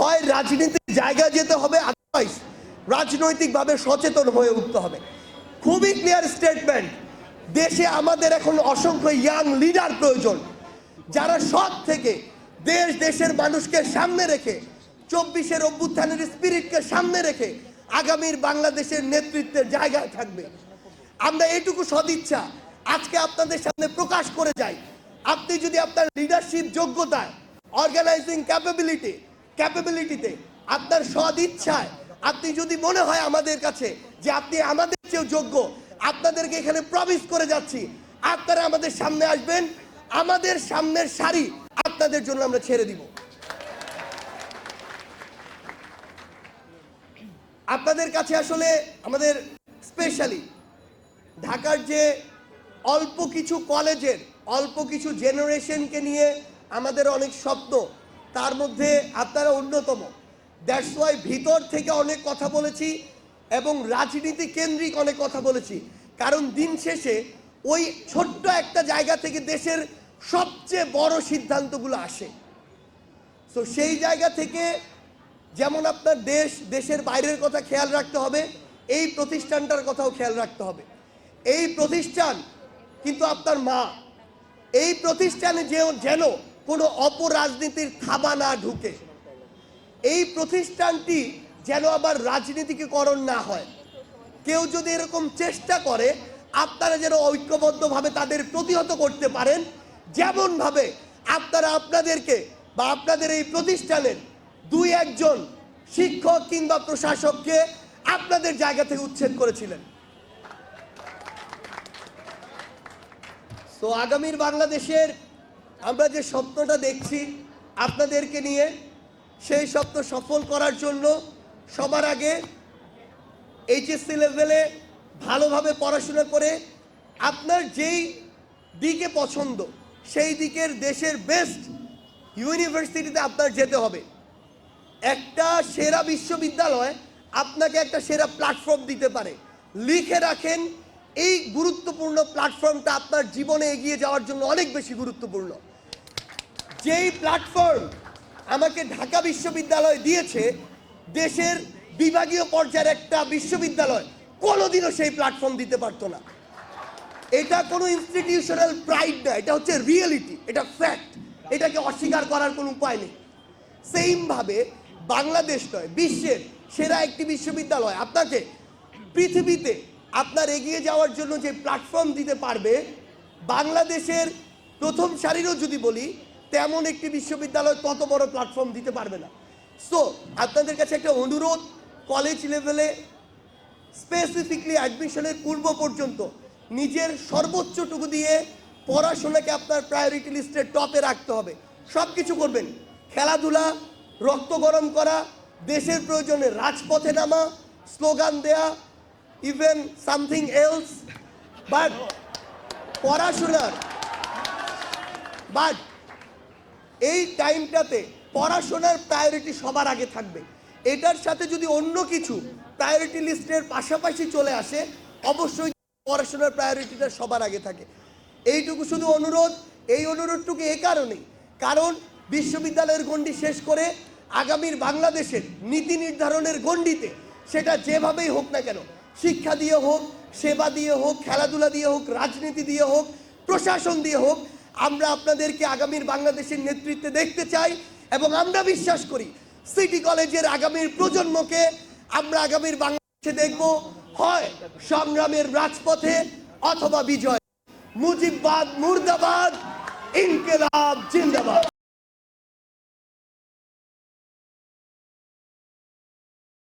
হয়, রাজনীতির জায়গায় যেতে হবে আদারওয়াইজ রাজনৈতিকভাবে সচেতন হয়ে উঠতে হবে। খুবই ক্লিয়ার স্টেটমেন্ট দেশে আমাদের এখন অসংখ্য ইয়াং লিডার প্রয়োজন, যারা সৎ থেকে দেশ, দেশের মানুষকে সামনে রেখে, চব্বিশের অভ্যুত্থানের স্পিরিটকে সামনে রেখে আগামীর বাংলাদেশের নেতৃত্বের জায়গায় থাকবে। আমরা এটুকু সদিচ্ছা, আজকে আপনাদের সামনে প্রকাশ করে যাই। আপনি যদি আপনার লিডারশিপ যোগ্যতায় অর্গানাইজিং ক্যাপাবিলিটি ক্যাপাবিলিটিতে আপনার সদিচ্ছায় আপনি যদি মনে হয় আমাদের কাছে যে আপনি আমাদের চেয়েও যোগ্য, আপনাদেরকে এখানে প্রমিস করে যাচ্ছি, আপনারা আমাদের সামনে আসবেন, আমাদের সামনের সারি আপনাদের জন্য আমরা ছেড়ে দিব। আপনাদের কাছে আসলে আমাদের স্পেশালি ঢাকার যে অল্প কিছু কলেজের, অল্প কিছু জেনারেশনকে নিয়ে আমাদের অনেক স্বপ্ন তার মধ্যে আপনারা অন্যতম। দ্যাটস ওয়াই ভিতর থেকে অনেক কথা বলেছি এবং রাজনীতি কেন্দ্রিক অনেক কথা বলেছি। কারণ দিন শেষে ওই ছোট্ট একটা জায়গা থেকে দেশের সবচেয়ে বড় সিদ্ধান্তগুলো আসে। তো সেই জায়গা থেকে যেমন আপনার দেশ, দেশের বাইরের কথা খেয়াল রাখতে হবে, এই প্রতিষ্ঠানটার কথাও খেয়াল রাখতে হবে। এই প্রতিষ্ঠান কিন্তু আপনার মা। এই প্রতিষ্ঠানে যে যেন কোনো অপরাজনীতির থাবা না ঢুকে। এই প্রতিষ্ঠানটি যেন আবার রাজনীতিকরণ না হয়। কেউ যদি এরকম চেষ্টা করে, আপনারা যেন ঐক্যবদ্ধভাবে তাদের প্রতিহত করতে পারেন, যেমনভাবে আপনারা আপনাদেরকে বা আপনাদের এই প্রতিষ্ঠানের দুই একজন শিক্ষক কিংবা প্রশাসককে আপনাদের জায়গা থেকে উচ্ছেদ করেছিলেন। তো আগামীর বাংলাদেশের আমরা যে স্বপ্নটা দেখছি আপনাদেরকে নিয়ে, সেই স্বপ্ন সফল করার জন্য সবার আগে এইচএসসি লেভেলে ভালোভাবে পড়াশোনা করে আপনার যেই দিকে পছন্দ, সেই দিকের দেশের বেস্ট ইউনিভার্সিটিতে আপনার যেতে হবে। একটা সেরা বিশ্ববিদ্যালয় আপনাকে একটা সেরা প্ল্যাটফর্ম দিতে পারে। লিখে রাখেন এই গুরুত্বপূর্ণ প্ল্যাটফর্মটা আপনার জীবনে এগিয়ে যাওয়ার জন্য অনেক বেশি গুরুত্বপূর্ণ। যেই প্ল্যাটফর্ম আমাকে ঢাকা বিশ্ববিদ্যালয় দিয়েছে, দেশের বিভাগীয় পর্যায়ের একটা বিশ্ববিদ্যালয়, কোনোদিনও সেই প্ল্যাটফর্ম দিতে পারতো না। এটা কোনো ইনস্টিটিউশনাল প্রাইড না, এটা হচ্ছে রিয়েলিটি এটা ফ্যাক্ট এটাকে অস্বীকার করার কোনো উপায় নেই। সেইমভাবে বাংলাদেশ নয়, বিশ্বের সেরা একটি বিশ্ববিদ্যালয়, আপনাকে পৃথিবীতে আপনার এগিয়ে যাওয়ার জন্য যে প্ল্যাটফর্ম দিতে পারবে, বাংলাদেশের প্রথম সারিরও যদি বলি, তেমন একটি বিশ্ববিদ্যালয় তত বড় প্ল্যাটফর্ম দিতে পারবে না। সো আপনাদের কাছে একটা অনুরোধ কলেজ লেভেলে স্পেসিফিকলি অ্যাডমিশনের পূর্ব পর্যন্ত নিজের সর্বোচ্চটুকু দিয়ে পড়াশোনাকে আপনার প্রায়োরিটি লিস্টের টপে রাখতে হবে। সব কিছু করবেন। খেলাধুলা, রক্ত গরম করা, দেশের প্রয়োজনে রাজপথে নামা, স্লোগান দেয়া ইভেন সামথিং এলস বাট পড়াশোনার বাট এই টাইমটাতে পড়াশোনার প্রায়োরিটি সবার আগে থাকবে। এটার সাথে যদি অন্য কিছু প্রায়োরিটি লিস্টের পাশাপাশি চলে আসে, অবশ্যই পড়াশোনার প্রায়োরিটিটা সবার আগে থাকে। এইটুকু শুধু অনুরোধ, এই অনুরোধটুকু এ কারণেই। কারণ বিশ্ববিদ্যালয়ের গণ্ডি শেষ করে আগামীর বাংলাদেশের নীতি নির্ধারণের গণ্ডিতে সেটা যেভাবেই হোক না কেন শিক্ষা দিয়ে হোক, সেবা দিয়ে হোক, খেলাধুলা দিয়ে হোক, রাজনীতি দিয়ে হোক, প্রশাসন দিয়ে হোক, আমরা আপনাদেরকে আগামীর বাংলাদেশের নেতৃত্বে দেখতে চাই এবং আমরা বিশ্বাস করি সিটি কলেজের আগামীর প্রজন্মকে আমরা আগামীর বাংলাদেশে দেখব। হয় সংগ্রামের রাজপথে অথবা বিজয়। মুজিববাদ, মুর্দাবাদ, ইনকেলাব, জিন্দাবাদ।